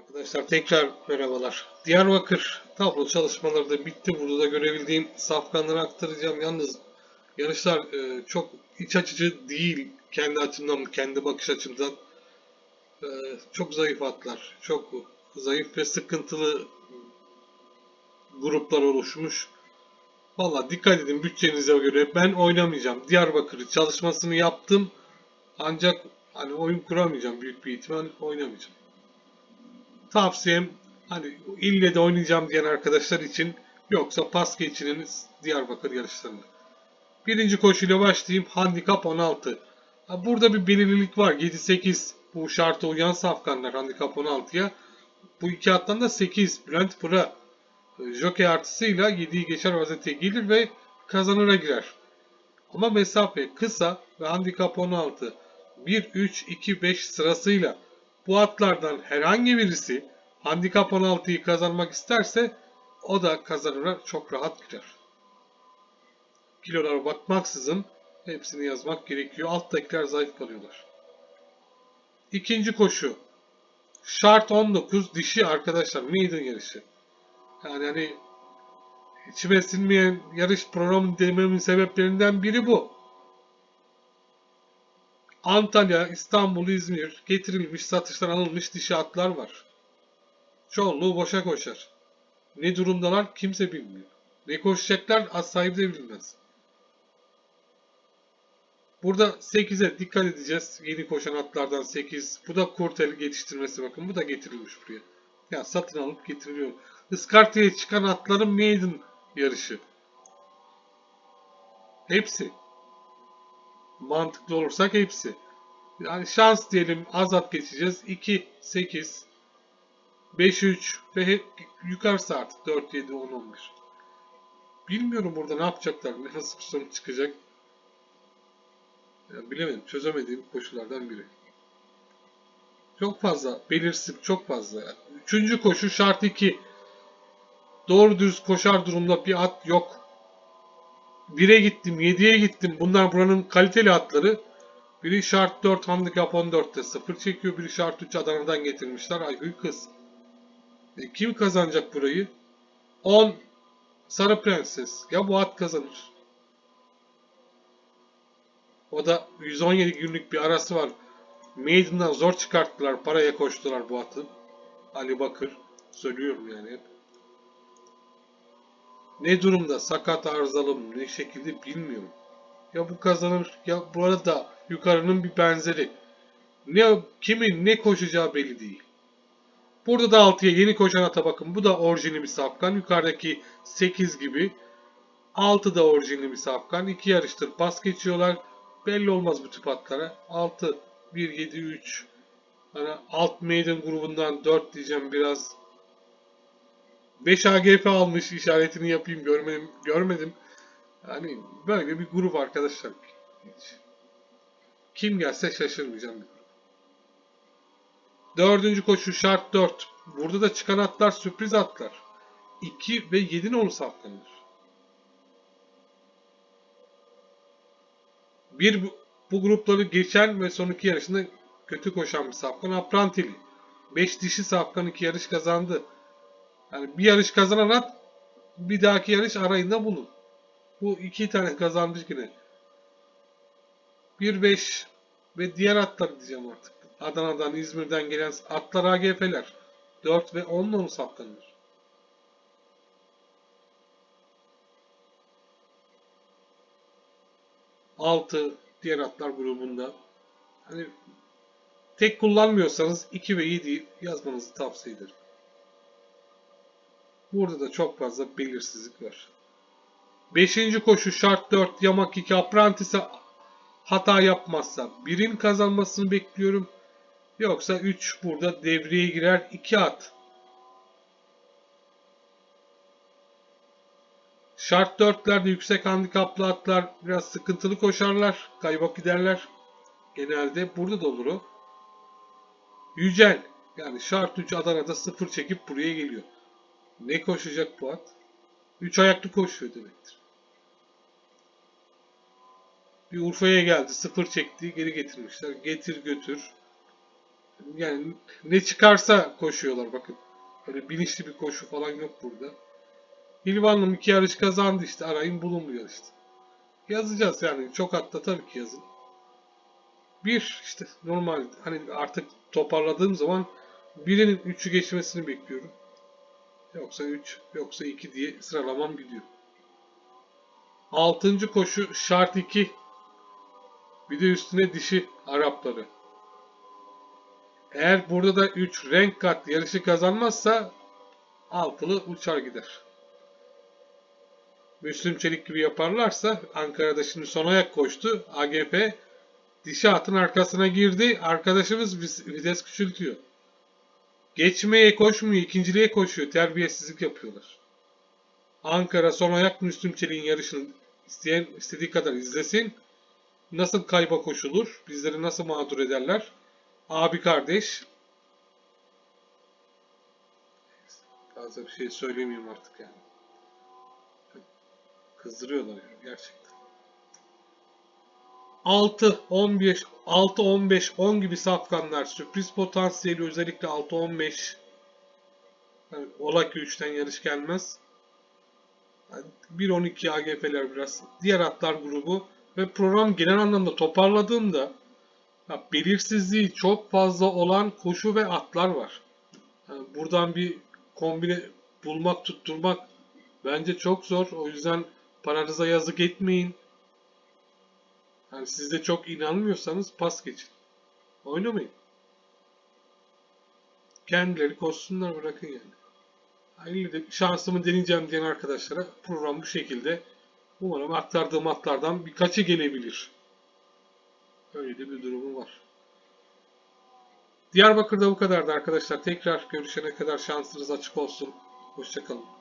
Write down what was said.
Arkadaşlar tekrar merhabalar. Diyarbakır tablo çalışmaları da bitti. Burada da görebildiğim safkanları aktaracağım. Yalnız yarışlar e, çok iç açıcı değil. Kendi açımdan, kendi bakış açımdan. E, çok zayıf atlar. Çok zayıf ve sıkıntılı gruplar oluşmuş. Valla dikkat edin bütçenize göre. Ben oynamayacağım. Diyarbakır çalışmasını yaptım. Ancak hani oyun kuramayacağım büyük bir ihtimal oynamayacağım tavsiyem hani ille de oynayacağım diyen arkadaşlar için yoksa pas geçiriniz Diyarbakır yarışlarında. Birinci koşuyla başlayayım. Handikap 16. Ha, Burada bir belirlilik var. 7-8 bu şarta uyan safkanlar handikap 16'ya. Bu iki attan da 8 Bülent Pıra e, jockey artısıyla 7'yi geçer vaziyete gelir ve kazanıra girer. Ama mesafe kısa ve handikap 16 1, 3, 2, 5 sırasıyla bu atlardan herhangi birisi handikap 16'yı kazanmak isterse o da kazanıra çok rahat girer. Kilolara bakmaksızın hepsini yazmak gerekiyor. Alttakiler zayıf kalıyorlar. İkinci koşu. Şart 19 dişi arkadaşlar maiden yarışı. Yani hani içime sinmeyen yarış programı dememin sebeplerinden biri bu. Antalya, İstanbul, İzmir getirilmiş, satıştan alınmış dişi atlar var. Çoğunluğu boşa koşar. Ne durumdalar kimse bilmiyor. Ne koşacaklar at sahibi de bilmez. Burada 8'e dikkat edeceğiz. Yeni koşan atlardan 8. Bu da kurtel yetiştirmesi bakın. Bu da getirilmiş buraya. Ya satın alıp getiriliyor. Iskarta'ya çıkan atların maiden yarışı. Hepsi mantıklı olursak hepsi. Yani şans diyelim az at geçeceğiz. 2, 8, 5, 3 ve hep yukarısı artık 4, 7, 10, 11. Bilmiyorum burada ne yapacaklar. Nasıl bir sonuç çıkacak. Ya bilemedim. Çözemediğim koşullardan biri. Çok fazla. Belirsiz çok fazla. Yani. Üçüncü koşu şart 2. Doğru düz koşar durumda bir at yok. 1'e gittim, 7'ye gittim. Bunlar buranın kaliteli atları. Biri şart 4 handikap 14'te 0 çekiyor. Biri şart 3 Adana'dan getirmişler. Aygül kız. E, kim kazanacak burayı? 10 Sarı Prenses. Ya bu at kazanır. O da 117 günlük bir arası var. Maiden'dan zor çıkarttılar. Paraya koştular bu atı. Ali Bakır. Söylüyorum yani hep. Ne durumda sakat arızalı mı ne şekilde bilmiyorum. Ya bu kazanır ya bu arada yukarının bir benzeri. Ne kimin ne koşacağı belli değil. Burada da 6'ya yeni koşan ata bakın. Bu da orijinli bir safkan. Yukarıdaki 8 gibi. 6 da orijinli bir safkan. 2 yarıştır pas geçiyorlar. Belli olmaz bu tip atlara. 6, 1, 7, 3. Hani alt maiden grubundan 4 diyeceğim biraz 5 AGF almış işaretini yapayım görmedim görmedim. Yani böyle bir grup arkadaşlar. Hiç. Kim gelse şaşırmayacağım bir grup. Dördüncü koşu şart 4. Burada da çıkan atlar sürpriz atlar. 2 ve 7 nolu saplanır. Bir bu, grupları geçen ve son iki yarışında kötü koşan bir safkan Aprantili. 5 dişi safkan 2 yarış kazandı. Yani bir yarış kazanan at bir dahaki yarış arayında bulun. Bu iki tane kazanmış yine. 1-5 ve diğer atlar diyeceğim artık. Adana'dan, İzmir'den gelen atlar AGF'ler. 4 ve 10 onu saptanır. Altı diğer atlar grubunda. Hani tek kullanmıyorsanız 2 ve 7'yi yazmanızı tavsiye ederim. Burada da çok fazla belirsizlik var. Beşinci koşu şart 4 yamak 2 Apprentice'e hata yapmazsa birin kazanmasını bekliyorum. Yoksa 3 burada devreye girer 2 at. Şart 4'lerde yüksek handikaplı atlar biraz sıkıntılı koşarlar. Kaybak giderler. Genelde burada da olur o. Yücel yani şart 3 Adana'da 0 çekip buraya geliyor. Ne koşacak bu at? Üç ayaklı koşuyor demektir. Bir Urfa'ya geldi. Sıfır çekti. Geri getirmişler. Getir götür. Yani ne çıkarsa koşuyorlar bakın. Öyle bilinçli bir koşu falan yok burada. Hilvanlım iki yarış kazandı işte arayın bulun bu yarışta. Yazacağız yani çok hatta tabii ki yazın. Bir işte normal hani artık toparladığım zaman birinin 3'ü geçmesini bekliyorum. Yoksa 3 yoksa 2 diye sıralamam gidiyor. Altıncı koşu şart 2. Bir de üstüne dişi Arapları. Eğer burada da 3 renk kat yarışı kazanmazsa altılı uçar gider. Müslüm Çelik gibi yaparlarsa Ankara'da şimdi son ayak koştu. AGP dişi atın arkasına girdi. Arkadaşımız vites küçültüyor. Geçmeye koşmuyor, ikinciliğe koşuyor. Terbiyesizlik yapıyorlar. Ankara son ayak Müslüm Çelik'in yarışını isteyen istediği kadar izlesin. Nasıl kayba koşulur? Bizleri nasıl mağdur ederler? Abi kardeş. Fazla bir şey söylemeyeyim artık yani. Kızdırıyorlar gerçekten. 6, 15, 6, 15, 10 gibi safkanlar sürpriz potansiyeli özellikle 6, 15 yani ola ki 3'ten yarış gelmez. Yani 1, 12 AGF'ler biraz diğer atlar grubu ve program genel anlamda toparladığımda ya belirsizliği çok fazla olan koşu ve atlar var. Yani buradan bir kombine bulmak, tutturmak bence çok zor. O yüzden paranıza yazık etmeyin. Yani siz de çok inanmıyorsanız pas geçin. Oynamayın. Kendileri koşsunlar bırakın yani. Hayırlı de şansımı deneyeceğim diyen arkadaşlara program bu şekilde. Umarım aktardığım atlardan birkaçı gelebilir. Öyle de bir durumu var. Diyarbakır'da bu kadardı arkadaşlar. Tekrar görüşene kadar şansınız açık olsun. Hoşçakalın.